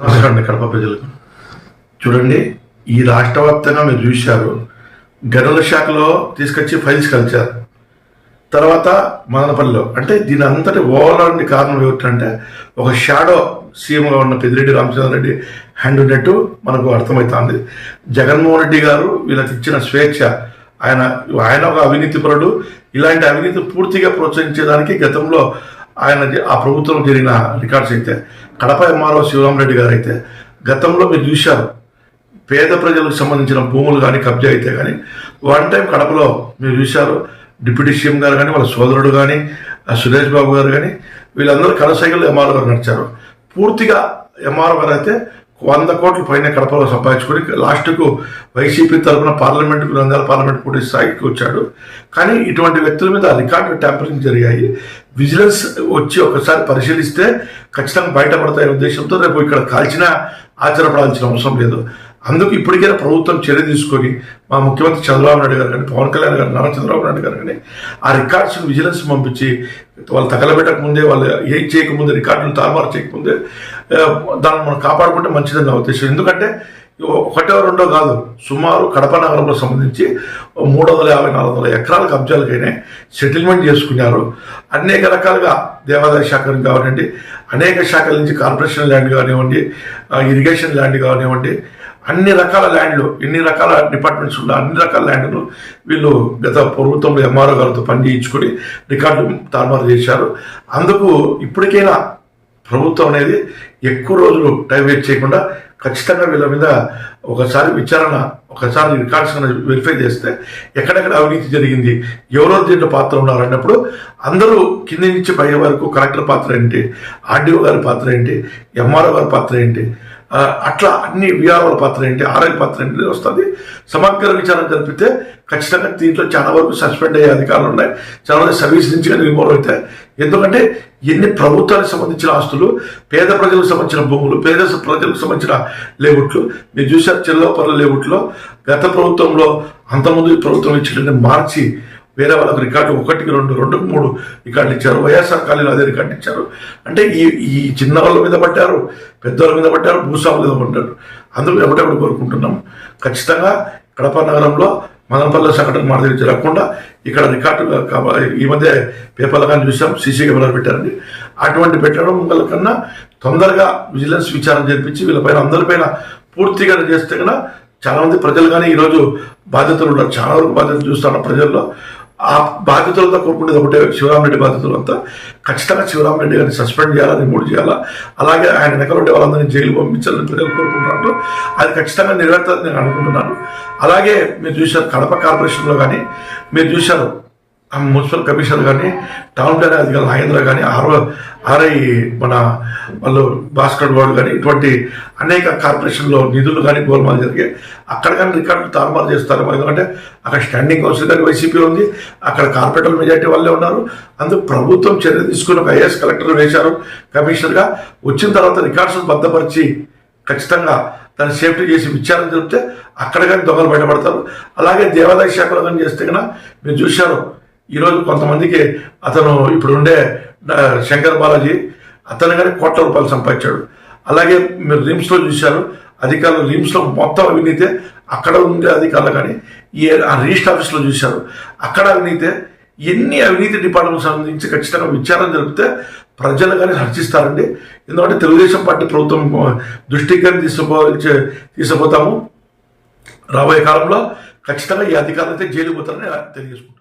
నమస్కారం అండి కడప ప్రజలకు. చూడండి ఈ రాష్ట్ర వ్యాప్తంగా మీరు చూశారు గనుల శాఖలో తీసుకొచ్చి ఫైల్స్ కలిచారు. తర్వాత మదనపల్లిలో అంటే దీని అంతటి ఓవరాల్ కారణం ఏమిటంటే ఒక షాడో సీఎంగా ఉన్న పెద్దిరెడ్డి రామచంద్రరెడ్డి హ్యాండ్ ఉన్నట్టు మనకు అర్థమవుతుంది. జగన్మోహన్ రెడ్డి గారు వీళ్ళకి ఇచ్చిన స్వేచ్ఛ ఆయన ఆయన ఒక అవినీతి పరుడు. ఇలాంటి అవినీతి పూర్తిగా ప్రోత్సహించేదానికి గతంలో ఆయన ఆ ప్రభుత్వం జరిగిన రికార్డ్స్ అయితే కడప ఎంఆర్ఓ శివరామరెడ్డి గారు అయితే గతంలో మీరు చూశారు పేద ప్రజలకు సంబంధించిన భూములు కానీ కబ్జా అయితే కానీ వన్ టైం కడపలో మీరు చూశారు డిప్యూటీ సీఎం గారు కానీ వాళ్ళ సోదరుడు కానీ ఆ సురేష్ బాబు గారు కానీ వీళ్ళందరూ కనసైకిల్ ఎంఆర్ఓ గారు నడిచారు. పూర్తిగా ఎంఆర్ఓ గారు అయితే వంద కోట్ల పైన కడపలో సంపాదించుకొని లాస్ట్కు వైసీపీ తరఫున పార్లమెంట్కు నంద్యాల పార్లమెంట్ పోటీ స్థాయికి వచ్చాడు. కానీ ఇటువంటి వ్యక్తుల మీద రికార్డు ట్యాంపరింగ్ జరిగాయి. విజిలెన్స్ వచ్చి ఒకసారి పరిశీలిస్తే ఖచ్చితంగా బయటపడతాయి ఉద్దేశంతో రేపు ఇక్కడ కాల్చిన ఆచరపడాల్సిన అవసరం లేదు. అందుకు ఇప్పటికైనా ప్రభుత్వం చర్య తీసుకొని మా ముఖ్యమంత్రి చంద్రబాబు నాయుడు గారు కానీ పవన్ కళ్యాణ్ గారు నారా చంద్రబాబు నాయుడు గారు కానీ ఆ రికార్డ్స్ విజిలెన్స్ పంపించి వాళ్ళు తగలబెట్టక ముందే వాళ్ళు ఏం చేయకముందే రికార్డులు తారుమారు చేయకముందే దాన్ని మనం కాపాడుకుంటే మంచిదని నా ఉద్దేశం. ఎందుకంటే ఒకటో రెండో కాదు సుమారు కడప నగరంలో సంబంధించి మూడు వందల యాభై నాలుగు వందల ఎకరాల కబ్జాలకైనా సెటిల్మెంట్ చేసుకున్నారు. అనేక రకాలుగా దేవాదాయ శాఖ కానివ్వండి అనేక శాఖల నుంచి కార్పొరేషన్ ల్యాండ్ కానివ్వండి ఇరిగేషన్ ల్యాండ్ కానివ్వండి అన్ని రకాల ల్యాండ్లు ఎన్ని రకాల డిపార్ట్మెంట్స్ ఉన్న అన్ని రకాల ల్యాండ్లు వీళ్ళు గత ప్రభుత్వంలో ఎంఆర్ఓ గారితో పని చేయించుకొని రికార్డులు తారుమారు చేశారు. అందుకు ఇప్పటికైనా ప్రభుత్వం అనేది ఎక్కువ రోజులు టైం వేస్ట్ చేయకుండా ఖచ్చితంగా వీళ్ళ మీద ఒకసారి విచారణ ఒకసారి రికార్డ్స్ వెరిఫై చేస్తే ఎక్కడెక్కడ అవినీతి జరిగింది ఎవరెవరు దీంట్లో పాత్ర ఉన్నారు అన్నప్పుడు అందరూ కింది నుంచి పై వరకు కలెక్టర్ పాత్ర ఏంటి ఆర్డీఓ గారి పాత్ర ఏంటి ఎంఆర్ఓ గారి పాత్ర ఏంటి అట్లా అన్ని విఆర్ఓల పాత్ర ఏంటి? ఆర్ఐ పాత్ర ఏంటి? వస్తుంది. సమగ్ర విచారణ జరిపితే ఖచ్చితంగా దీంట్లో చాలా వరకు సస్పెండ్ అయ్యే అధికారులు ఉన్నాయి. చాలా మంది సర్వీస్ నుంచి కానీ అవుతాయి. ఎందుకంటే ఎన్ని ప్రభుత్వానికి సంబంధించిన ఆస్తులు పేద ప్రజలకు సంబంధించిన భూములు పేద ప్రజలకు సంబంధించిన లేఅవుట్లు. మీరు చూసారు చెల్లపర్ల లేవుట్లో గత ప్రభుత్వంలో అంతకుముందు ప్రభుత్వం ఇచ్చినట్టు మార్చి వేరే వాళ్ళకు రికార్డు ఒకటికి రెండు రెండుకు మూడు రికార్డులు ఇచ్చారు. వైఎస్ఆర్ కాలేజీలో అదే రికార్డు ఇచ్చారు. అంటే ఈ ఈ చిన్న వాళ్ళ మీద పట్టారు పెద్దవాళ్ళ మీద పట్టారు భూస్వాముల మీద పట్టారు. అందరూ ఎవడెవడు కోరుకుంటున్నాం. ఖచ్చితంగా కడప నగరంలో మదనపల్లి సంఘటన మాదిరి జరగకుండా ఇక్కడ రికార్డు ఈ మధ్య పేపర్లు కానీ చూసాం సీసీ కెమెరాలు పెట్టారండి. అటువంటి పెట్టడం వల్ల కన్నా తొందరగా విజిలెన్స్ విచారణ జరిపించి వీళ్ళపైన అందరిపైన పూర్తిగా చేస్తే కన్నా చాలామంది ప్రజలు కానీ ఈరోజు బాధ్యతలు ఉన్నారు. చాలా వరకు బాధ్యతలు చూస్తున్నారు ప్రజల్లో. ఆ బాధ్యతలతో కోరుకునేది ఒకటే శివరామరెడ్డి బాధ్యతలు అంతా ఖచ్చితంగా శివరామరెడ్డి గారిని సస్పెండ్ చేయాలా రిమూవ్ చేయాలా అలాగే ఆయన వెనక ఉండే వాళ్ళందరినీ జైలు పంపించాలని ప్రజలు కోరుకుంటున్నారు అది ఖచ్చితంగా నెరవేరుతుందని నేను అనుకుంటున్నాను. అలాగే మీరు చూశారు కడప కార్పొరేషన్లో కానీ మీరు చూశారు మున్సిపల్ కమిషనర్ కానీ టౌన్ ప్లాన్ అధికారులు నాగేంద్ర కానీ ఆర్ఓ ఆర్ఐ మన వాళ్ళు భాస్కర్ గౌడ్ కానీ ఇటువంటి అనేక కార్పొరేషన్లో నిధులు కానీ గోల్మాలు జరిగే అక్కడ కానీ రికార్డులు తారుమారు చేస్తారు. ఎందుకంటే అక్కడ స్టాండింగ్ కౌన్సిల్ కానీ వైసీపీ ఉంది అక్కడ కార్పొరేటర్ మెజార్టీ వాళ్ళే ఉన్నారు. అందుకు ప్రభుత్వం చర్య తీసుకుని ఒక ఐఏఎస్ కలెక్టర్ వేశారు కమిషనర్గా వచ్చిన తర్వాత రికార్డ్స్ భద్రపరిచి ఖచ్చితంగా దాన్ని సేఫ్టీ చేసి విచారణ జరిపితే అక్కడ కానీ దొంగలు బయటపడతారు. అలాగే దేవాదాయ శాఖలో కానీ చేస్తే కన్నా మీరు చూశారు ఈరోజు కొంతమందికి అతను ఇప్పుడు ఉండే శంకర్ బాలాజీ అతను కానీ కోట్ల రూపాయలు సంపాదించాడు. అలాగే మీరు రిమ్స్లో చూశారు అధికారులు రిమ్స్లో మొత్తం అవినీతే అక్కడ ఉండే అధికారులు కానీ ఈ ఆ రిజిస్టర్ ఆఫీస్లో చూశారు. అక్కడ అవినీతే ఎన్ని అవినీతి డిపార్ట్మెంట్ సంబంధించి ఖచ్చితంగా విచారణ జరిపితే ప్రజలు కానీ హర్షిస్తారండి. ఎందుకంటే తెలుగుదేశం పార్టీ ప్రభుత్వం దృష్టికి కానీ తీసుకుపో తీసుకుపోతాము రాబోయే కాలంలో ఖచ్చితంగా ఈ అధికారులు అయితే జైలు పోతారని తెలియజేసుకుంటాం